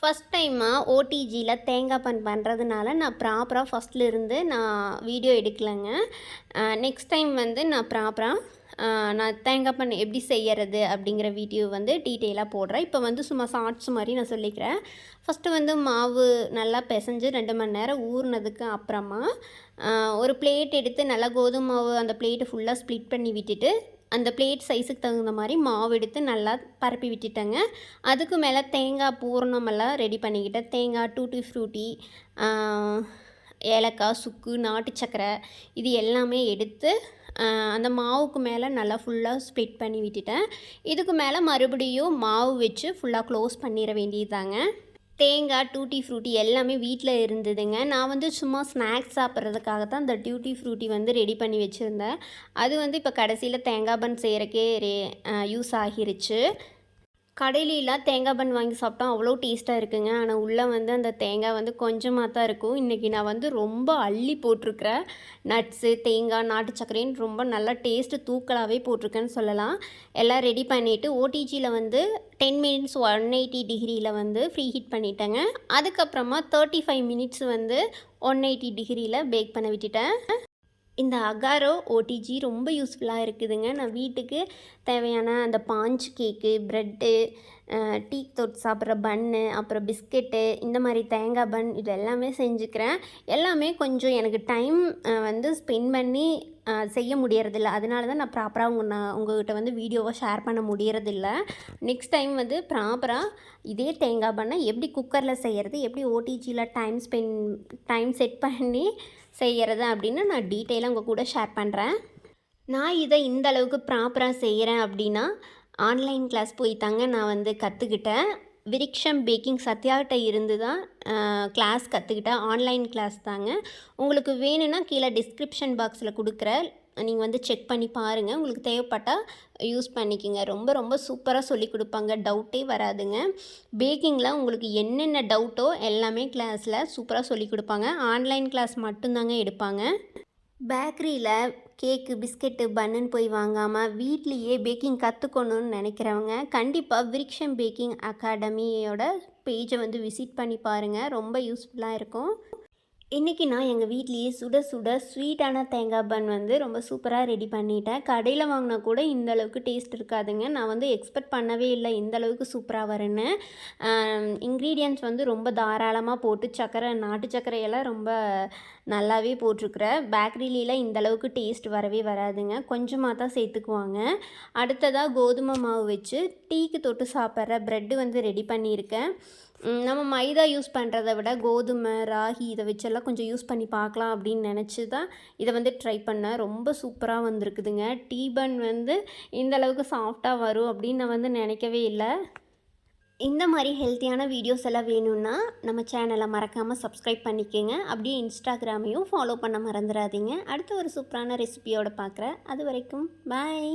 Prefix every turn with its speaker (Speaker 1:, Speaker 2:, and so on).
Speaker 1: First டைமாக ஓடிஜியில் தேங்காய் பான் பண்ணுறதுனால நான் ப்ராப்பராக ஃபஸ்ட்லேருந்து நான் வீடியோ எடுக்கலைங்க. நெக்ஸ்ட் டைம் வந்து நான் ப்ராப்பராக நான் தேங்காய் பான் எப்படி செய்யறது அப்படிங்கிற வீடியோ வந்து டீட்டெயிலாக போடுறேன். இப்போ வந்து சும்மா ஷார்ட்ஸ் மாதிரி நான் சொல்லிக்கிறேன். ஃபஸ்ட்டு வந்து மாவு நல்லா பிசைஞ்சு ரெண்டு மணி நேரம் ஊறினதுக்கு அப்புறமா ஒரு பிளேட் எடுத்து நல்லா கோதுமை மாவு அந்த பிளேட்டு ஃபுல்லாக ஸ்ப்ளிட் பண்ணி விட்டுட்டு அந்த பிளேட் சைஸுக்கு தகுந்த மாதிரி மாவு எடுத்து நல்லா பரப்பி விட்டுட்டேங்க. அதுக்கு மேலே தேங்காய் பூரணமெல்லாம் ரெடி பண்ணிக்கிட்டேன். தேங்காய் டூட்டி ஃப்ரூட்டி ஏலக்காய் சுக்கு நாட்டு சக்கரை இது எல்லாமே எடுத்து அந்த மாவுக்கு மேலே நல்லா ஃபுல்லாக ஸ்ப்ளிட் பண்ணி விட்டுட்டேன். இதுக்கு மேலே மறுபடியும் மாவு வச்சு ஃபுல்லாக க்ளோஸ் பண்ணிட வேண்டியதுதாங்க. தேங்காய் டூட்டி ஃப்ரூட்டி எல்லாமே வீட்டில் இருந்ததுங்க. நான் வந்து சும்மா ஸ்நாக்ஸ் சாப்பிட்றதுக்காக தான் இந்த டியூட்டி ஃப்ரூட்டி வந்து ரெடி பண்ணி வச்சுருந்தேன். அது வந்து இப்போ கடைசியில் தேங்காய் பன் செய்கிறக்கே ரே யூஸ் ஆகிருச்சு. கடையிலலாம் தேங்காய் பன் வாங்கி சாப்பிட்டா அவ்வளோ டேஸ்ட்டாக இருக்குங்க. ஆனால் உள்ளே வந்து அந்த தேங்காய் வந்து கொஞ்சமாக தான் இருக்கும். இன்றைக்கி நான் வந்து ரொம்ப அள்ளி போட்டிருக்கிறேன். நட்ஸு தேங்காய் நாட்டு சர்க்கரைன்னு ரொம்ப நல்லா டேஸ்ட்டு தூக்கலாகவே போட்டிருக்கேன்னு சொல்லலாம். எல்லாம் ரெடி பண்ணிவிட்டு ஓடிஜியில் வந்து டென் மினிட்ஸ் ஒன் எயிட்டி டிகிரியில் வந்து ஃப்ரீ ஹீட் பண்ணிட்டேங்க. அதுக்கப்புறமா தேர்ட்டி ஃபைவ் மினிட்ஸ் வந்து ஒன் எயிட்டி டிகிரியில் பேக் பண்ண விட்டுட்டேன். இந்த அகாரோ ஓடிஜி ரொம்ப யூஸ்ஃபுல்லாக இருக்குதுங்க. நான் வீட்டுக்கு தேவையான அந்த பாஞ்ச் கேக்கு ப்ரெட்டு டீ தொட்டு சாப்பிட்ற பன்னு அப்புறம் பிஸ்கெட்டு இந்த மாதிரி தேங்காய் பன் இது எல்லாமே செஞ்சுக்கிறேன். எல்லாமே கொஞ்சம் எனக்கு டைம் வந்து ஸ்பெண்ட் பண்ணி செய்ய முடியறதில்ல. அதனால தான் நான் ப்ராப்பராக உங்கள் நான் உங்கள்கிட்ட வந்து வீடியோவை ஷேர் பண்ண முடியறதில்ல. நெக்ஸ்ட் டைம் வந்து ப்ராப்பராக இதே தேங்காய் பண்ணை எப்படி குக்கரில் செய்கிறது எப்படி ஓடிஜியில் டைம் ஸ்பெண்ட் டைம் செட் பண்ணி செய்கிறது அப்படின்னு நான் டீட்டெயிலாக உங்கள் கூட ஷேர் பண்ணுறேன் நான் இதை இந்த அளவுக்கு ப்ராப்பராக செய்கிறேன் அப்படின்னா ஆன்லைன் கிளாஸ் போய் தாங்க நான் வந்து கற்றுக்கிட்டேன் விரிக்ஷம் பேக்கிங் சத்யாகிட்ட இருந்து தான் கிளாஸ் கற்றுக்கிட்டேன் ஆன்லைன் கிளாஸ் தாங்க. உங்களுக்கு வேணும்னா கீழே டிஸ்கிரிப்ஷன் பாக்ஸில் கொடுக்குற நீங்கள் வந்து செக் பண்ணி பாருங்கள் உங்களுக்கு தேவைப்பட்டால் யூஸ் பண்ணிக்கோங்க. ரொம்ப ரொம்ப சூப்பராக சொல்லி கொடுப்பாங்க. டவுட்டே வராதுங்க. பேக்கிங்கில் உங்களுக்கு என்னென்ன டவுட்டோ எல்லாமே கிளாஸில் சூப்பராக சொல்லி கொடுப்பாங்க. ஆன்லைன் கிளாஸ் மட்டும்தாங்க எடுப்பாங்க. பேக்கரியில் கேக்கு பிஸ்கெட்டு பன்னுன்னு போய் வாங்காமல் வீட்லேயே பேக்கிங் கற்றுக்கணுன்னு நினைக்கிறவங்க கண்டிப்பாக விரிக்ஷம் பேக்கிங் அகாடமியோட பேஜை வந்து விசிட் பண்ணி பாருங்கள் ரொம்ப யூஸ்ஃபுல்லாக இருக்கும். இன்றைக்கி நான் எங்கள் வீட்லேயே சுட சுட ஸ்வீட்டான தேங்காய் பன் வந்து ரொம்ப சூப்பராக ரெடி பண்ணிட்டேன். கடையில் வாங்கினா கூட இந்த அளவுக்கு டேஸ்ட் இருக்காதுங்க. நான் வந்து எக்ஸ்பெக்ட் பண்ணவே இல்லை இந்த அளவுக்கு சூப்பராக வரேன்னு இன்க்ரீடியன்ட்ஸ் வந்து ரொம்ப தாராளமாக போட்டு சக்கரை நாட்டு சர்க்கரையெல்லாம் ரொம்ப நல்லாவே போட்டிருக்கிறேன். பேக்கரிலாம் இந்த அளவுக்கு டேஸ்ட் வரவே வராதுங்க. கொஞ்சமாக தான் சேர்த்துக்குவாங்க. அடுத்ததாக கோதுமை மாவு வச்சு டீக்கு தொட்டு சாப்பிட்ற ப்ரெட்டு வந்து ரெடி பண்ணியிருக்கேன். நம்ம மைதா யூஸ் பண்ணுறத விட கோதுமை ராகி இதை வச்செல்லாம் கொஞ்சம் யூஸ் பண்ணி பார்க்கலாம் அப்படின்னு நினச்சி தான் இதை வந்து ட்ரை பண்ணேன். ரொம்ப சூப்பராக வந்திருக்குதுங்க. டீ பன் வந்து இந்த அளவுக்கு சாஃப்டாக வரும் அப்படின்னு நான் வந்து நினைக்கவே இல்லை. இந்த மாதிரி ஹெல்த்தியான வீடியோஸ் எல்லாம் வேணும்னா நம்ம சேனலை மறக்காமல் சப்ஸ்கிரைப் பண்ணிக்கோங்க. அப்படியே இன்ஸ்டாகிராமையும் ஃபாலோ பண்ண மறந்துடாதீங்க. அடுத்த ஒரு சூப்பரான ரெசிபியோடு பார்க்குறேன். அது வரைக்கும் பாய்